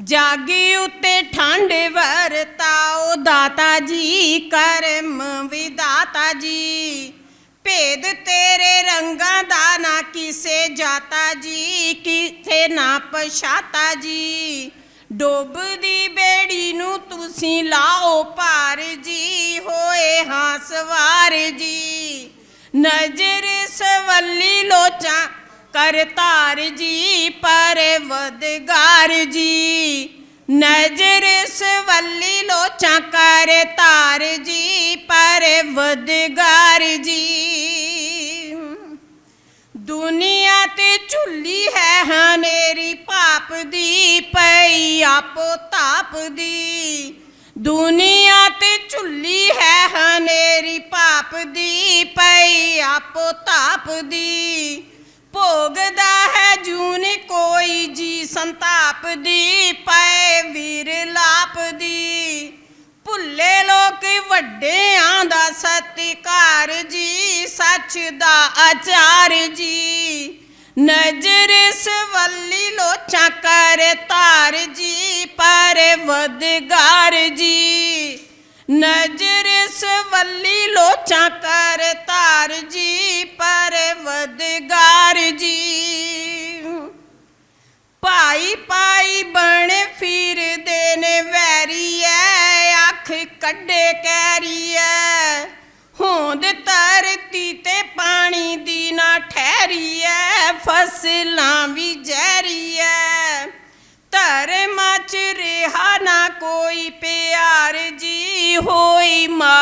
ਜਾਗੀ ਉਤੇ ਠੰਡ ਵਰਤਾਓ ਦਾਤਾ ਜੀ ਕਰਮ ਵਿਦਾਤਾ ਜੀ। ਭੇਦ ਤੇਰੇ ਰੰਗਾਂ ਦਾ ਨਾ ਕਿਸੇ ਜਾਤਾ ਜੀ ਕਿਸੇ ਨਾ ਪਛਾਤਾ ਜੀ। ਡੋਬਦੀ ਬੇੜੀ ਨੂੰ ਤੁਸੀਂ ਲਾਓ ਪਾਰ ਜੀ, ਹੋਏ ਹਾਂ ਸਵਾਰ ਜੀ। ਨਜ਼ਰ ਸਵੱਲੀ ਲੋਚਾਂ ਕਰਤਾਰ ਜੀ ਪਰਵਦਗਾਰ ਜੀ। ਨਜ਼ਰ ਸਵੱਲੀ ਲੋਚਾਂ ਕਰਤਾਰ ਜੀ ਪਰਵਦਗਾਰ ਜੀ। ਦੁਨੀਆ ਤੇ ਝੁੱਲੀ ਹੈ ਹਨੇਰੀ ਪਾਪ ਦੀ, ਪਈ ਆਪੋ ਤਾਪ ਦੀ। ਦੁਨੀਆ ਤੇ ਝੁੱਲੀ ਹੈ ਹਨੇਰੀ ਪਾਪ ਦੀ, ਪਈ ਆਪੋ ਤਾਪ ਦੀ। ਭੋਗਦਾ ਹੈ ਜੂਨ ਕੋਈ ਜੀ, ਸੰਤਾਪ ਦੀ ਪਏ ਵੀਰ ਲਾਪ ਦੀ। ਭੁੱਲੇ ਲੋਕ ਵੱਡਿਆਂ ਦਾ ਸਤਿਕਾਰ ਜੀ, ਸੱਚ ਦਾ ਆਚਾਰ ਜੀ। ਨਜ਼ਰ ਸਵੱਲੀ ਲੋਚਾਂ ਕਰ ਤਾਰ ਜੀ ਪਰਵਦਗਾਰ ਜੀ। ਨਜ਼ਰ ਸਵੱਲੀ ਲੋਚਾਂ ਕਰ ਤਾਰ ਜੀ ਪਰਵਦਗਾਰ ਜੀ ਭਾਈ ਪਾਈ ਬਣ ਫਿਰਦੇ ਨੇ ਵੈਰੀਐ, ਅੱਖ ਕੱਢੇ ਕੈਰੀ ਕੈਰੀਐ। ਹੋਂਦ ਧਰਤੀ ਤੇ ਪਾਣੀ ਦੀ ਨਾ ਠਹਿਰੀ ਠਹਿਰੀਐ, ਫਸਲਾਂ ਵੀ ਜ਼ਹਿਰੀਐ। ਧਰਮਾਂ ਚ ਰਿਹਾ ਨਾ ਕੋਈ ਪਿਆਰ ਜੀ, ਹੋਈ ਮਾ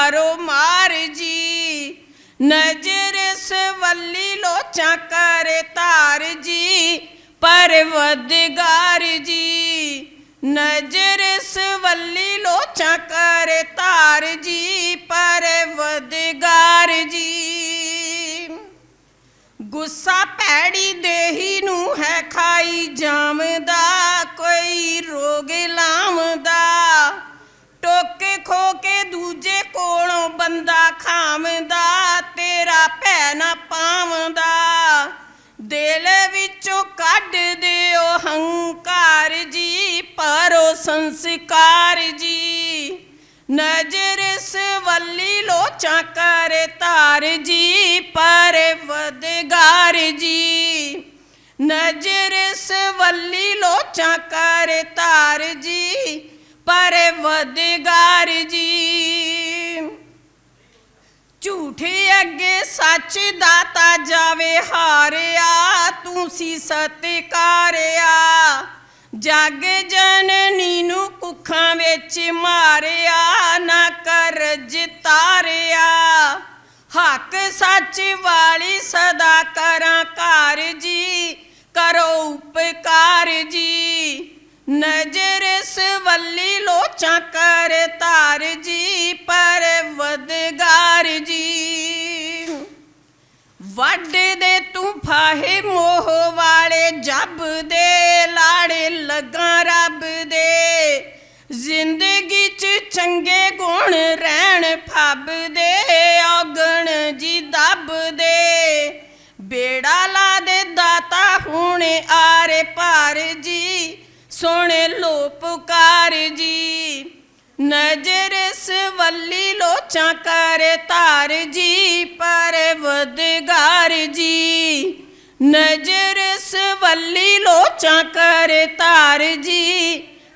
ਸਵੱਲੀ ਲੋਚਾਂ ਕਰ ਤਾਰ ਜੀ ਪਰਵਦਗਾਰ ਜੀ। ਨਜ਼ਰ ਸਵੱਲੀ ਲੋਚਾਂ ਕਰ ਤਾਰ ਜੀ ਪਰਵਦਗਾਰ ਜੀ। ਗੁੱਸਾ ਭੈੜੀ ਦੇਹੀ ਨੂੰ ਹੈ ਖਾਈ ਜਾਮਦਾ, ਕੋਈ ਰੋਗ ਲਾਮਦਾ। ਟੋਕੇ ਖੋ ਕੇ ਦੂਜੇ ਕੋਲੋਂ ਬੰਦਾ ਸੰਸਕਾਰ ਜੀ। ਨਜ਼ਰ ਸਵੱਲੀ ਲੋਚਾ ਕਰ ਤਾਰ ਜੀ, ਪਰ ਪਰਵਦਗਾਰ ਜੀ। ਨਜ਼ਰ ਸਵੱਲੀ ਲੋਚਾਂ ਕਰ ਤਾਰ ਜੀ, ਪਰ ਪਰਵਦਗਾਰ ਜੀ। ਝੂਠੇ ਅੱਗੇ ਸੱਚ ਦਾਤਾ ਜਾਵੇ ਹਾਰਿਆ, ਤੂੰ ਸੀ ਸਤਿਕਾਰਿਆ। ਜਗ ਜਨ ਨੂੰ ਵਿੱਚ ਮਾਰਿਆ, ਨਾ ਕਰਜ ਤਾਰਿਆ। ਹੱਕ ਸੱਚ ਵਾਲੀ ਸਦਾ ਕਰਾਂ ਕਾਰ ਜੀ ਕਰੋ ਉਪਕਾਰ ਜੀ ਨਜ਼ਰ ਸਵੱਲੀ ਲੋਚਾਂ ਕਰ ਤਾਰ ਜੀ ਪਰ ਪਰਵਦਗਾਰ ਜੀ ਵੱਡ ਦੇ ਤੂੰ ਫਾਹੇ ਮੋਹ ਜ਼ਿੰਦਗੀ ਚ ਚੰਗੇ ਗੁਣ ਰਹਿਣ ਫੱਬ ਦੇ ਔਗਣ ਜੀ ਦੱਬ ਦੇ। ਬੇੜਾ ਲਾ ਦੇ ਦਾਤਾ ਹੁਣ ਆਰੇ ਭਾਰ ਜੀ ਸੋਹਣੇ ਲੋ ਪੁਕਾਰ ਜੀ। ਨਜ਼ਰ ਸਵੱਲੀ ਲੋਚਾਂ ਕਰ ਧਾਰ ਜੀ ਪਰਵਦਗਾਰ ਜੀ। ਨਜ਼ਰ ਸਵੱਲੀ ਲੋਚਾਂ ਕਰ ਧਾਰ ਜੀ